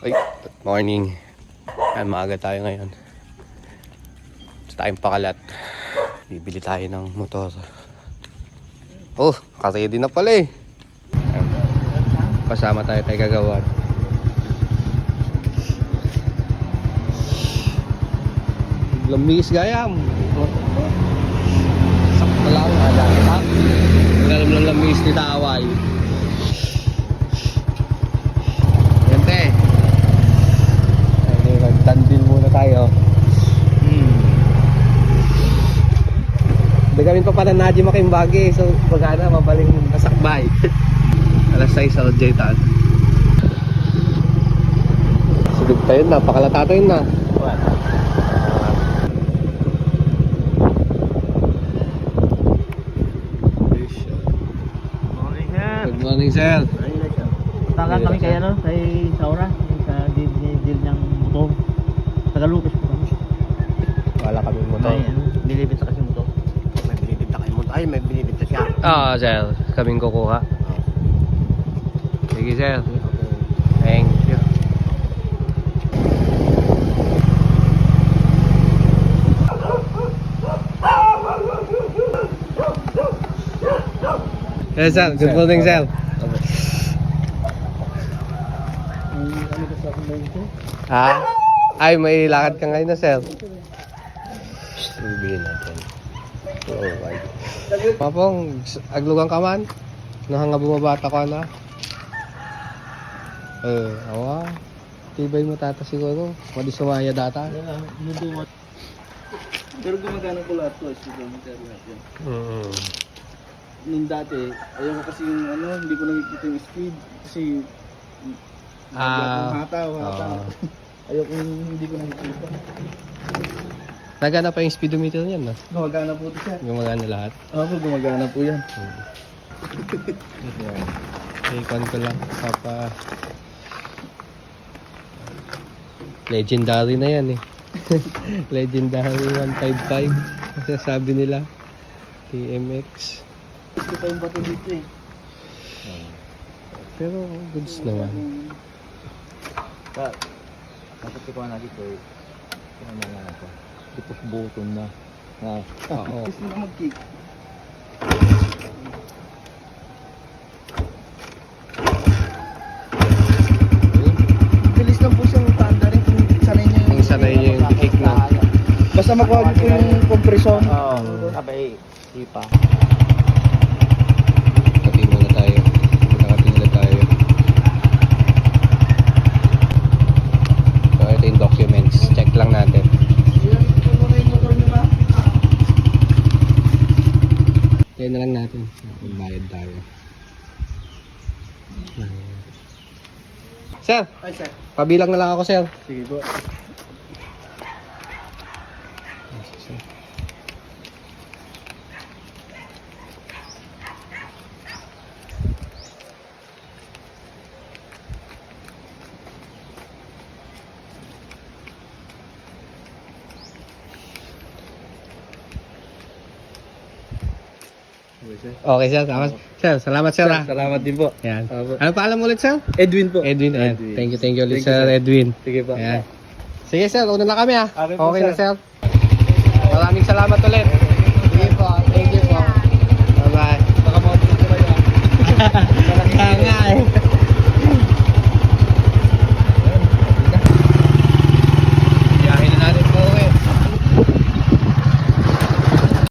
Ay, good morning. Yan, maaga tayo ngayon. Gusto tayong pakalat. Bibili tayo ng motor. Oh, kasi na pala eh. Yan. Kasama tayo tayo gagawan. Lamis gayam. Sakto lang. Alam lang lamis ni Taway. Yan te. Ay, magtandil muna tayo. Hmm. Dagamin pa pala Naji makimbagi. So, bagana, mabaling nasakbay. Alas 6 sa Ojaitan. Sugod tayo na, pakalatato yun na. Morning, sir. Good morning, sir. Tagal kami kay ano, kay Saura, sa deal, deal niyang motor. Tagalupis po kami. Wala kami motor. May ano, nilibit sa kasi kayo may binibinta siya. Ah, sir. Kaming kukuha. Sige, sir. Thank you. Yes, sir. Good morning, sir. Ha? Ay, may lakad ka ngayon na, sir. Ibigin natin. Oh, ay. Mapong, aglugang ka man. Nahanga bumabata ka na. Eh, awa. Tibay mo tata siguro. Madi sumaya data. Pero gumagana ko lahat lahat yan. Mm. Nung dati, ayaw ko kasi yung ano, hindi ko nakikita yung speed. Kasi, Ah, hataw, hataw. oo. Ayaw ko yung hindi ko nakikita. Nagana pa yung speedometer niyan, no? Gumagana po ito siya. Gumagana lahat. Ako, gumagana po yan. Ikon ko lang. Papa... Legendary na yan eh. Legendary 155. Kasi sabi nila. TMX. Gusto pa yung bato dito eh. Pero goods naman. Dapat ko na dito eh. Ano na lang ako. Push button na. Na, Oo. gusto na mag-kick. Bilis lang po siyang tanda rin kung sanay niyo Kung sanay niyo yung kick na. Basta niyo po yung compression. Oo. Sabay, sipa. Kapi muna tayo. Nakapila tayo. So ito yung documents. Check lang natin. Yan, kung ano yung motor niyo ba? Kaya na lang natin. Bayad tayo. Sir, Ay, sir. pabilang na lang ako, sir. Sige po. Okay, sir. Salamat. Sir, salamat, sir. ah. Salamat din po. Yan. Opo. Ano paalam ulit, sir? Edwin po. Edwin. Ayan. Edwin. Thank you, thank you ulit, Thank you, sir, sir. Edwin. Sige po. Ayan. Sige, sir. Una na kami, ah. Okay po, Okay na, sir. sir. Maraming salamat ulit. Sige po. Thank you po. Bye-bye. Baka mabuti ko kayo. ah. Kaya nga, eh.